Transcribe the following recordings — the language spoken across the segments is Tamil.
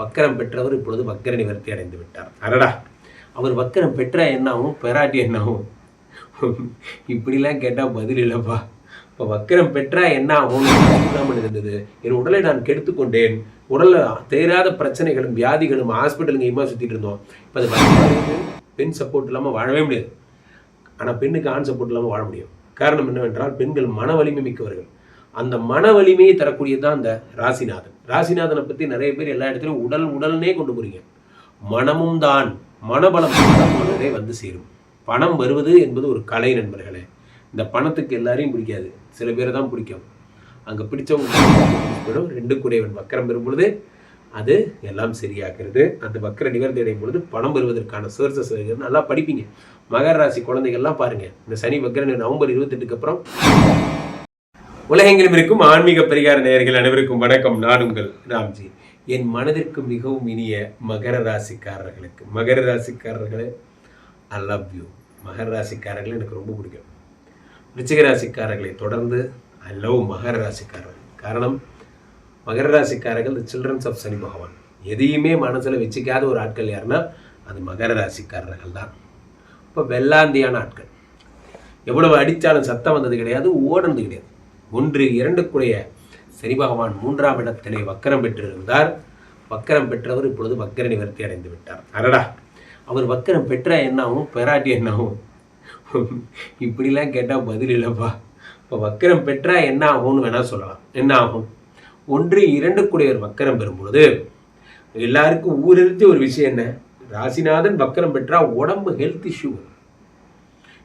வக்கரம் பெற்றவர் இப்பொழுது வக்கர நிவர்த்தி அடைந்து விட்டார். அரடா அவர் வக்கரம் பெற்ற என்னாகும் பெறாட்டி என்னாகும் இப்படிலாம் கேட்டால் பதில் இல்லைப்பா. இப்போ வக்கரம் பெற்றா என்ன ஆகும் இல்லாமல் இருந்தது. என் உடலை நான் கெடுத்துக்கொண்டேன். உடலில் தேராத பிரச்சனைகளும் வியாதிகளும் ஹாஸ்பிட்டலுங்க இம்மா சுற்றிட்டு இருந்தோம். இப்போ அது பெண் சப்போர்ட் இல்லாமல் வாழவே முடியாது. ஆனால் பெண்ணுக்கு ஆண் சப்போர்ட் இல்லாமல் வாழ முடியும். காரணம் என்னவென்றால் பெண்கள் மன வலிமை மிக்கவர்கள். அந்த மன வலிமையை தரக்கூடியது தான் அந்த ராசிநாதன். ராசிநாதனை பற்றி நிறைய பேர் எல்லா இடத்துலையும் உடல் உடல்னே கொண்டு போறீங்க. மனமும் தான் மனபலம் வந்து சேரும். பணம் வருவது என்பது ஒரு கலை நண்பர்களே. இந்த பணத்துக்கு எல்லாரையும் பிடிக்காது. சில பேரை தான் பிடிக்கும். அங்கே பிடிச்சவங்க ரெண்டு கூடையவன் வக்கரம் பெறும் பொழுது அது எல்லாம் சரியாகிறது. அந்த வக்கர நிவர்த்தி அடையும் பொழுது பணம் பெறுவதற்கான சோர்சஸ் நல்லா படிப்பீங்க. மகர ராசி குழந்தைகள்லாம் பாருங்கள் இந்த சனி வக்கர நவம்பர் இருபத்தெட்டுக்கு அப்புறம் உலகெங்கிலும் இருக்கும் ஆன்மீக பரிகார நேயர்கள் அனைவருக்கும் வணக்கம். நான் உங்கள் ராம்ஜி. என் மனதிற்கு மிகவும் இனிய மகர ராசிக்காரர்களுக்கு. மகர ராசிக்காரர்களே ஐ லவ் யூ மகர ராசிக்காரர்கள் எனக்கு ரொம்ப பிடிக்கும். விருச்சிக ராசிக்காரர்களை தொடர்ந்து ஐ லவ் மகர ராசிக்காரர்கள். காரணம் மகர ராசிக்காரர்கள் த சில்ட்ரன்ஸ் ஆஃப் சனி பகவான். எதையுமே மனசில் வச்சுக்காத ஒரு ஆட்கள் யாருன்னா அது மகர ராசிக்காரர்கள் தான். இப்போ வெள்ளாந்தியான ஆட்கள். எவ்வளவு அடித்தாலும் சத்தம் வந்தது கிடையாது ஓடுனது கிடையாது. ஒன்று இரண்டுக்குடைய சனி பகவான் மூன்றாம் இடத்திலே வக்கரம் பெற்றிருந்தார். வக்கரம் பெற்றவர் இப்பொழுது வக்கர நிவர்த்தி அடைந்து விட்டார். அடடா! அவர் வக்கரம் பெற்றா என்னாகும் பெறாட்டி என்னாகும் இப்படிலாம் கேட்டால் பதில் இல்லைப்பா. இப்போ வக்கரம் பெற்றா என்ன ஆகும்னு வேணால் சொல்லலாம். என்ன ஆகும் ஒன்று இரண்டுக்குடையவர் வக்கரம் பெறும்பொழுது எல்லாருக்கும் ஊரெழுத்து ஒரு விஷயம் என்ன? ராசிநாதன் வக்கரம் பெற்றா உடம்பு ஹெல்த் இஷ்யூ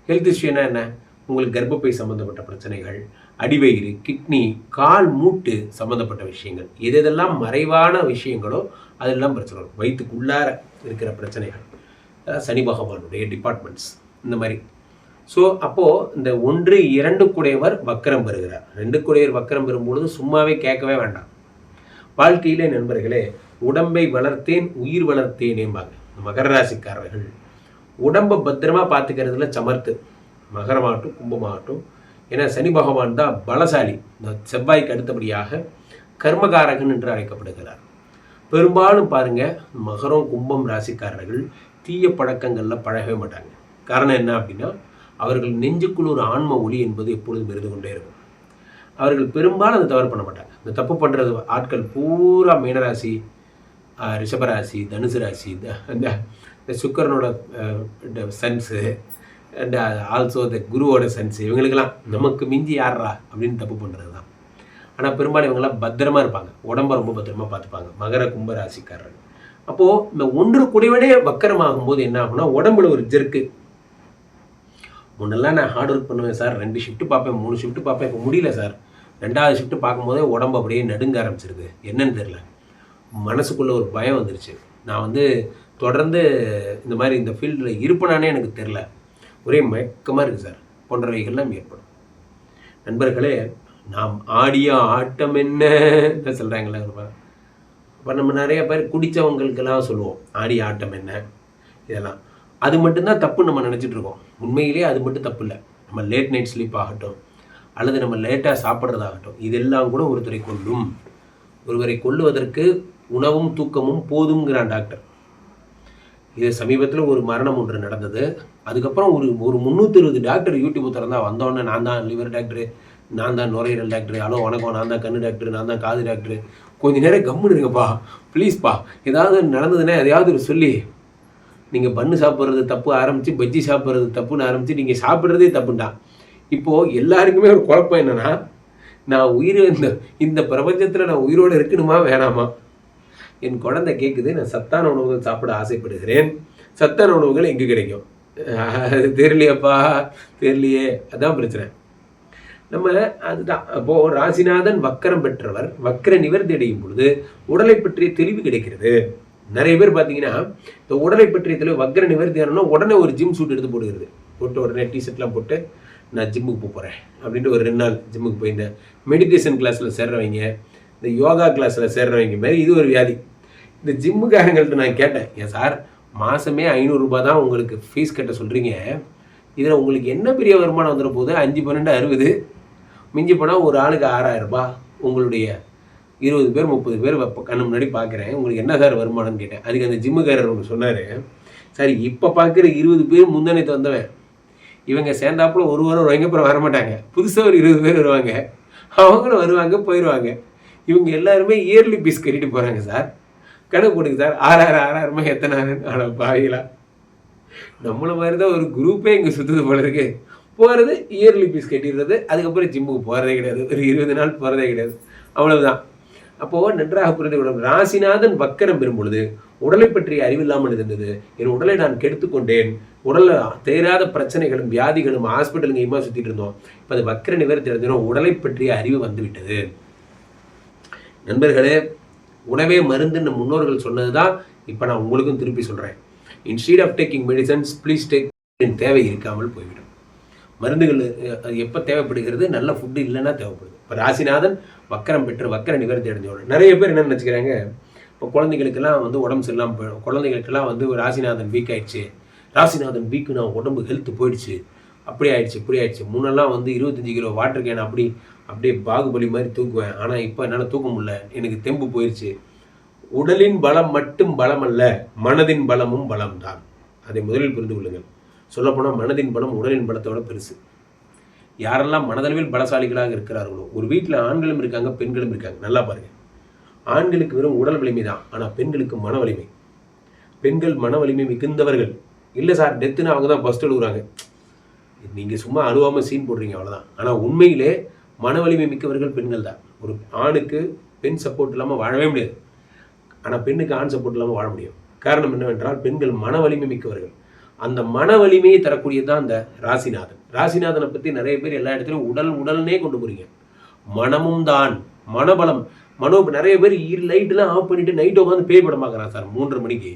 ஹெல்த் இஷ்யூனா என்ன? உங்களுக்கு கர்ப்பப்பை சம்பந்தப்பட்ட பிரச்சனைகள் அடிவயிறு கிட்னி கால் மூட்டு சம்மந்தப்பட்ட விஷயங்கள். எது எதெல்லாம் மறைவான விஷயங்களோ அதெல்லாம் பிரச்சனை வரும். வயிற்றுக்குள்ளார இருக்கிற பிரச்சனைகள் சனி பகவானுடைய டிபார்ட்மெண்ட்ஸ் இந்த மாதிரி. ஸோ அப்போது இந்த ஒன்று இரண்டு குடையவர் வக்கரம் பெறுகிறார். ரெண்டு குடையவர் வக்கரம் பெறும்பொழுது சும்மாவே கேட்கவே வேண்டாம். வாழ்க்கையிலே நண்பர்களே உடம்பை வளர்த்தேன் உயிர் வளர்த்தேனேம்பாங்க. மகர ராசிக்காரர்கள். உடம்பை பத்திரமா பார்த்துக்கிறதுல சமர்த்து. மகரமாகட்டும் கும்பமாகட்டும் ஏன்னா சனி பகவான் தான் பலசாலி. இந்த செவ்வாய்க்கு அடுத்தபடியாக கர்மகாரகன் என்று அழைக்கப்படுகிறார். பெரும்பாலும் பாருங்க மகரம் கும்பம் ராசிக்காரர்கள் தீய பழக்கங்களில் பழகவே மாட்டாங்க. காரணம் என்ன அப்படின்னா அவர்கள் நெஞ்சுக்குள் ஒரு ஆன்ம ஒளி என்பது எப்பொழுதும் இருந்து கொண்டே இருக்கும். அவர்கள் பெரும்பாலும் அதை தவறு பண்ண மாட்டாங்க. இந்த தப்பு பண்ணுறது ஆட்கள் பூரா மீனராசி ரிஷபராசி தனுசு ராசி இந்த இந்த இந்த சுக்கரனோட சன்ஸு அண்ட் ஆல்சோ த குருவோட சென்ஸ் இவங்களுக்கெல்லாம் நமக்கு மிஞ்சி யார்ரா அப்படின்னு தப்பு பண்ணுறது தான் ஆனால் பெரும்பாலும் இவங்கெல்லாம் பத்திரமா இருப்பாங்க. உடம்ப ரொம்ப பத்திரமா பார்த்துப்பாங்க. மகர கும்பராசிக்காரர் அப்போது இந்த ஒன்று குடிவனே வக்கரமாகும் போது என்ன ஆகும்னா உடம்புல ஒரு ஜெர்க்கு. முன்னெல்லாம் நான் ஹார்ட் ஒர்க் பண்ணுவேன் சார். ரெண்டு ஷிஃப்ட் பார்ப்பேன் மூணு ஷிஃப்ட் பார்ப்பேன். இப்போ முடியல சார். ரெண்டாவது ஷிஃப்ட் பார்க்கும்போதே உடம்பு அப்படியே நடுங்க ஆரம்பிச்சிருது. என்னன்னு தெரில மனசுக்குள்ளே ஒரு பயம் வந்துருச்சு. நான் வந்து தொடர்ந்து இந்த மாதிரி இந்த ஃபீல்டில் இருப்பேனானே எனக்கு தெரில ஒரே மயக்கமாக இருக்குது சார். போன்றவைகள்லாம் ஏற்படும். நண்பர்களே நாம் ஆடிய ஆட்டம் என்ன? சொல்கிறாங்களே இப்போ நம்ம நிறைய பேர் குடித்தவங்களுக்கெல்லாம் சொல்லுவோம் ஆடிய ஆட்டம் என்ன? இதெல்லாம். அது மட்டும்தான் தப்பு நம்ம நினச்சிட்டு இருக்கோம். உண்மையிலே அது மட்டும் தப்பு இல்லை. நம்ம லேட் நைட் ஸ்லீப் ஆகட்டும் அல்லது நம்ம லேட்டாக சாப்பிட்றதாகட்டும் இதெல்லாம் கூட ஒருத்தரை கொல்லும். ஒருவரை கொல்லுவதற்கு உணவும் தூக்கமும் போதுங்கிறான் டாக்டர் இது சமீபத்தில் ஒரு மரணம் ஒன்று நடந்தது. அதுக்கப்புறம் ஒரு ஒரு முந்நூற்றி இருபது டாக்டர் யூடியூப் திறந்தா வந்தோடனே நான் தான் லிவர் டாக்டரு நான் தான் நுரையீரல் டாக்டர் ஹலோ வணக்கம் நான் தான் கண்ணு டாக்டர் நான் தான் காது டாக்டர் கொஞ்ச நேரம் கம்முன்னு இருங்கப்பா. ப்ளீஸ்ப்பா ஏதாவது நடந்ததுன்னா எதையாவது ஒரு சொல்லி நீங்கள் பன்னு சாப்பிட்றது தப்பு ஆரம்பித்து பஜ்ஜி சாப்பிட்றது தப்புன்னு ஆரம்பித்து நீங்கள் சாப்பிட்றதே தப்புண்டான் இப்போது எல்லாருக்குமே ஒரு குழப்பம் என்னன்னா நான் உயிர் இந்த இந்த பிரபஞ்சத்தில் நான் உயிரோடு இருக்கணுமா வேணாமா? என் குழந்தை கேட்குது நான் சத்தான உணவுகள் சாப்பிட ஆசைப்படுகிறேன். சத்தான உணவுகள் எங்கே கிடைக்கும்? அது தெரியலையப்பா தெரியலையே. அதான் பிரச்சனை. நம்ம அதுதான். அப்போ ராசிநாதன் வக்கரம் பெற்றவர் வக்கர நிவர்த்தி அடையும் பொழுது உடலை பற்றிய தெளிவு கிடைக்கிறது. நிறைய பேர் பார்த்தீங்கன்னா இந்த உடலை பற்றிய தெளிவு வக்கர நிவர்த்தி ஆனோம்னா உடனே ஒரு ஜிம் சூட் எடுத்து போடுகிறது போட்டு உடனே டிஷர்ட்லாம் போட்டு நான் ஜிம்முக்கு போக போகிறேன் அப்படின்ட்டு ஒரு ரெண்டு நாள் ஜிம்முக்கு போயிருந்தேன் மெடிடேஷன் கிளாஸில் சேர்றவங்க இந்த யோகா கிளாஸில் சேர்றவங்க மாதிரி இது ஒரு வியாதி. இந்த ஜிம்முக்காரங்கள்ட்ட நான் கேட்டேன் ஏன் சார் மாதமே ஐநூறுரூபா தான் உங்களுக்கு ஃபீஸ் கட்ட சொல்கிறீங்க இதில் உங்களுக்கு என்ன பெரிய வருமானம் வந்துட போகுது? அஞ்சு பன்னெண்டு அறுபது. மிஞ்சி போனால் ஒரு ஆளுக்கு ஆறாயிரம் ரூபாய். உங்களுடைய இருபது பேர் முப்பது பேர் வைப்ப- கண்ணு முன்னாடி பார்க்குறேன் உங்களுக்கு என்ன சார் வருமானம்னு கேட்டேன். அதுக்கு அந்த ஜிம்முக்காரர் ஒன்று சொன்னார் சார் இப்போ பார்க்குற இருபது பேர் முந்தனத்து வந்தவன். இவங்க சேர்ந்தாப்புல ஒரு வாரம் வருவாங்க அப்புறம் வரமாட்டாங்க. புதுசாக ஒரு இருபது பேர் வருவாங்க. அவங்களும் வருவாங்க போயிடுவாங்க இவங்க எல்லாருமே இயர்லி பீஸ் கட்டிட்டு போகிறாங்க சார். கணக்கு போடுங்க சார். ஆறாயிரம் ஆறாயிரமா எத்தனை ஆனால் பாவிகளா. நம்மள மாதிரி தான் ஒரு குரூப்பே இங்கே சுற்றுது போல இருக்கு. போகிறது இயர்லி பீஸ் கட்டிடுறது அதுக்கப்புறம் ஜிம்முக்கு போகிறதே கிடையாது. ஒரு இருபது நாள் போகிறதே கிடையாது. அவ்வளவுதான். அப்போது நன்றாக புரிந்து கொள்ளும் ராசிநாதன் வக்கரம் பெறும் பொழுது உடலை பற்றிய அறிவில்லாமல் இருந்தது. என் உடலை நான் கெடுத்துக்கொண்டேன் உடலில் தேராத பிரச்சனைகளும் வியாதிகளும் ஹாஸ்பிட்டலுங்க இம்மா சுற்றிட்டு இருந்தோம். இப்போ அது வக்கர நிவர்த்தி அடைஞ்சிடும் உடலை பற்றிய அறிவு வந்துவிட்டது. நண்பர்களே உணவே மருந்துன்னு முன்னோர்கள் சொன்னது தான் இப்போ நான் உங்களுக்கும் திருப்பி சொல்கிறேன் instead of taking medicines please take தேவை இருக்காமல் போய்விடும். மருந்துகள் அது எப்போ தேவைப்படுகிறது? நல்ல ஃபுட்டு இல்லைன்னா தேவைப்படுது. இப்போ ராசிநாதன் வக்கரம் பெற்று வக்கர நிவர்த்தி அடைஞ்சவங்க நிறைய பேர் என்ன நினச்சிக்கிறாங்க? இப்போ குழந்தைகளுக்கெல்லாம் வந்து உடம்பு சரியில்லாமல் போயிடும். குழந்தைகளுக்கெல்லாம் வந்து ராசிநாதன் வீக் ஆயிடுச்சு. ராசிநாதன் வீக்கு நான் உடம்பு ஹெல்த் போயிடுச்சு. அப்படி ஆயிடுச்சு இப்படி ஆயிடுச்சு. முன்னெல்லாம் வந்து இருபத்தஞ்சு கிலோ வாட்டர் கேன் அப்படி அப்படியே பாகுபலி மாதிரி தூக்குவேன். ஆனால் இப்போ என்னால் தூக்க முடியல. எனக்கு தெம்பு போயிடுச்சு உடலின் பலம் மட்டும் பலம் அல்ல மனதின் பலமும் பலம்தான். அதை முதலில் புரிந்து கொள்ளுங்கள். சொல்லப்போனால் மனதின் பலம் உடலின் பலத்தோட பெருசு. யாரெல்லாம் மனதளவில் பலசாலிகளாக இருக்கிறார்களோ ஒரு வீட்டில் ஆண்களும் இருக்காங்க பெண்களும் இருக்காங்க. நல்லா பாருங்கள் ஆண்களுக்கு வெறும் உடல் வலிமை தான். ஆனால் பெண்களுக்கு மன வலிமை. பெண்கள் மன வலிமை மிகுந்தவர்கள். இல்லை சார் டெத்துன்னு அவங்க தான் ஃபஸ்ட் எழுதுறாங்க. நீங்கள் சும்மா அழுவாமல் சீன் போடுறீங்க அவ்வளோதான் ஆனால் உண்மையிலே மன வலிமை மிக்கவர்கள் பெண்கள் தான். ஒரு ஆணுக்கு பெண் சப்போர்ட் இல்லாமல் வாழவே முடியாது. ஆனால் பெண்ணுக்கு ஆண் சப்போர்ட் இல்லாமல் வாழ முடியும். காரணம் என்னவென்றால் பெண்கள் மன வலிமை மிக்கவர்கள். அந்த மன வலிமையை தரக்கூடியது தான் அந்த ராசிநாதன். ராசிநாதனை பற்றி நிறைய பேர் எல்லா இடத்துலையும் உடல் உடல்னே கொண்டு போறீங்க. மனமும் தான் மனபலம். மனோ நிறைய பேர் இரு லைட்லாம் ஆஃப் பண்ணிட்டு நைட் உட்காந்து பேய் படம் பார்க்குறான் சார் மூன்று மணிக்கு.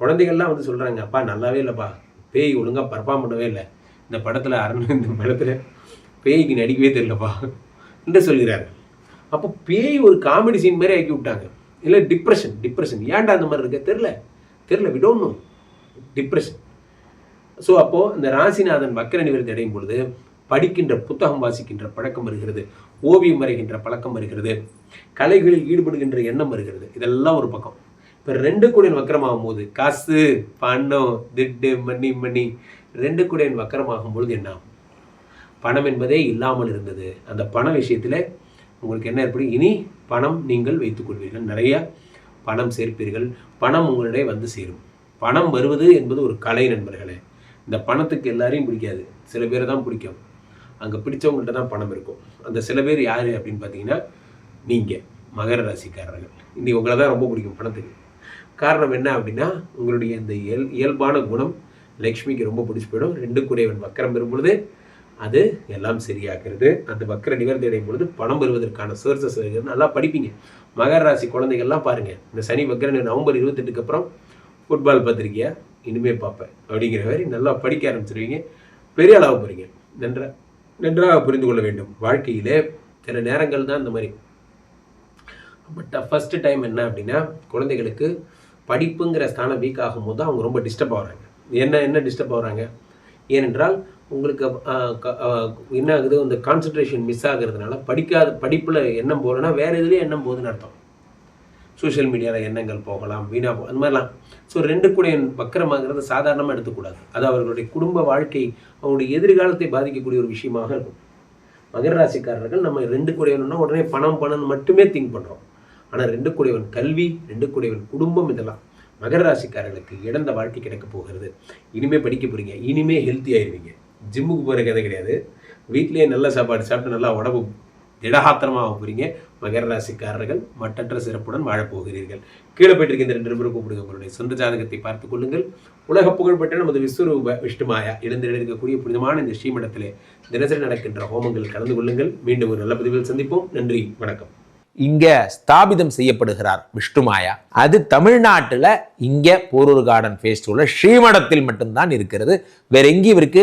குழந்தைகள்லாம் வந்து சொல்கிறாங்க அப்பா நல்லாவே இல்லைப்பா. பேய் ஒழுங்காக பர்ஃபார்ம் பண்ணவே இல்லை. இந்த படத்தில் அரண் இந்த படத்தில் பேய்க்கு நடிக்கவே தெரியலப்பா. என்று சொல்கிறார். அப்போ பேய் ஒரு காமெடி சீன் மாதிரி ஆக்கி விட்டாங்க. இல்லை டிப்ரெஷன் டிப்ரெஷன் ஏன்டா அந்த மாதிரி இருக்க? தெரில தெரில விடோன்னு டிப்ரெஷன் ஸோ அப்போது இந்த ராசிநாதன் வக்கர நிவர்த்தி அடையும் பொழுது படிக்கின்ற புத்தகம் வாசிக்கின்ற பழக்கம் வருகிறது. ஓவியம் வரைகின்ற பழக்கம் வருகிறது. கலைகளில் ஈடுபடுகின்ற எண்ணம் வருகிறது. இதெல்லாம் ஒரு பக்கம். இப்போ ரெண்டு கூடையின் வக்கரமாகும் போது காசு பணம் திட்டு மணி மணி. ரெண்டு கூடையின் வக்கரமாகும் பொழுது என்ன ஆகும்? பணம் என்பதே இல்லாமல் இருந்தது. அந்த பண விஷயத்தில் உங்களுக்கு என்ன ஏற்படும்? இனி பணம் நீங்கள் வைத்துக்கொள்வீர்கள். நிறைய பணம் சேர்ப்பீர்கள். பணம் உங்களிடையே வந்து சேரும். பணம் வருவது என்பது ஒரு கலை நண்பர்களே. இந்த பணத்துக்கு எல்லாரையும் பிடிக்காது. சில பேரை தான் பிடிக்கும். அங்கே பிடிச்சவங்கள்ட்ட தான் பணம் இருக்கும். அந்த சில பேர் யார் அப்படின்னு பார்த்தீங்கன்னா நீங்கள் மகர ராசிக்காரர்கள். இன்னைக்கு உங்களை தான் ரொம்ப பிடிக்கும் பணத்துக்கு. காரணம் என்ன அப்படின்னா உங்களுடைய இந்த இயல் இயல்பான குணம் லக்ஷ்மிக்கு ரொம்ப பிடிச்சி போயிடும். ரெண்டு கூடையவன் வக்கரம் பெறும் பொழுது அது எல்லாம் சரியாகிறது. அந்த வக்கர நிவர்த்தி அடையும் பொழுது பணம் பெறுவதற்கான சோர்சஸ் நல்லா படிப்பீங்க. மகர ராசி குழந்தைகள்லாம் பாருங்கள் இந்த சனி வக்கர நவம்பர் இருபத்தெட்டுக்கு அப்புறம் ஃபுட்பால் பத்திரிக்கையாக இனிமே பார்ப்பேன். அப்படிங்கிற மாதிரி நல்லா படிக்க ஆரம்பிச்சிருவீங்க. பெரிய அளவு போகிறீங்க நன்றா. நன்றாக புரிந்து கொள்ள வேண்டும். வாழ்க்கையிலே சில நேரங்கள் தான் இந்த மாதிரி. பட் ஃபஸ்ட்டு டைம் என்ன அப்படின்னா குழந்தைகளுக்கு படிப்புங்கிற ஸ்தானம் வீக் ஆகும்போது அவங்க ரொம்ப டிஸ்டர்ப் ஆகிறாங்க. என்ன என்ன டிஸ்டர்ப் ஆகிறாங்க? ஏனென்றால் உங்களுக்கு என்ன ஆகுது? இந்த கான்சன்ட்ரேஷன் மிஸ் ஆகுறதுனால படிக்காத படிப்பில் எண்ணம் போகலன்னா வேறு எதுலேயும் எண்ணம் போகுதுன்னு அர்த்தம். சோஷியல் மீடியாவில் எண்ணங்கள் போகலாம் வீணாக போ அந்த மாதிரிலாம். ஸோ ரெண்டு கூட வக்கரமாகிறது சாதாரணமாக எடுத்துக்கூடாது. அது அவர்களுடைய குடும்ப வாழ்க்கை அவங்களுடைய எதிர்காலத்தை பாதிக்கக்கூடிய ஒரு விஷயமாக இருக்கும். மகர ராசிக்காரர்கள் நம்ம ரெண்டு கூடையவன்னா உடனே பணம் பணம் மட்டுமே திங்க் பண்ணுறோம் ஆனால் ரெண்டு கூடையவன் கல்வி ரெண்டு கூடையவன் குடும்பம் இதெல்லாம் மகர ராசிக்காரர்களுக்கு இழந்த வாழ்க்கை கிடைக்க போகிறது. இனிமே படிக்க போகிறீங்க இனிமே ஹெல்த்தி ஆயிடுவீங்க ஜிம்முக்கு போகிற கதை கிடையாது. வீட்டிலேயே நல்ல சாப்பாடு சாப்பிட்டு நல்லா உடம்பு திடகாத்திரமாக போகிறீங்க மகர ராசிக்காரர்கள் மட்டற்ற சிறப்புடன் வாழப்போகிறீர்கள் கீழே போயிட்டு இந்த ரெண்டு பேரும் கூப்பிடுங்க. உங்களுடைய சொந்த ஜாதகத்தை பார்த்துக் கொள்ளுங்கள். உலக புகழ்பெற்ற நமது விஸ்வரூப விஷ்ணுமாயா எழுந்திருக்கக்கூடிய புனிதமான இந்த ஸ்ரீமடத்திலே தினசரி நடக்கின்ற ஹோமங்கள் கலந்து கொள்ளுங்கள். மீண்டும் ஒரு நல்ல பதிவில் சந்திப்போம். நன்றி வணக்கம். இங்க ஸ்தாபிதம் செய்யப்படுகிறார் விஷ்ணுமாயா அது தமிழ்நாட்டில் இங்க போரூர் கார்டன் ஃபேஸ்டிவல்ல ஸ்ரீமடத்தில் மட்டும்தான் இருக்கிறது. வேற எங்கேயும் இவருக்கு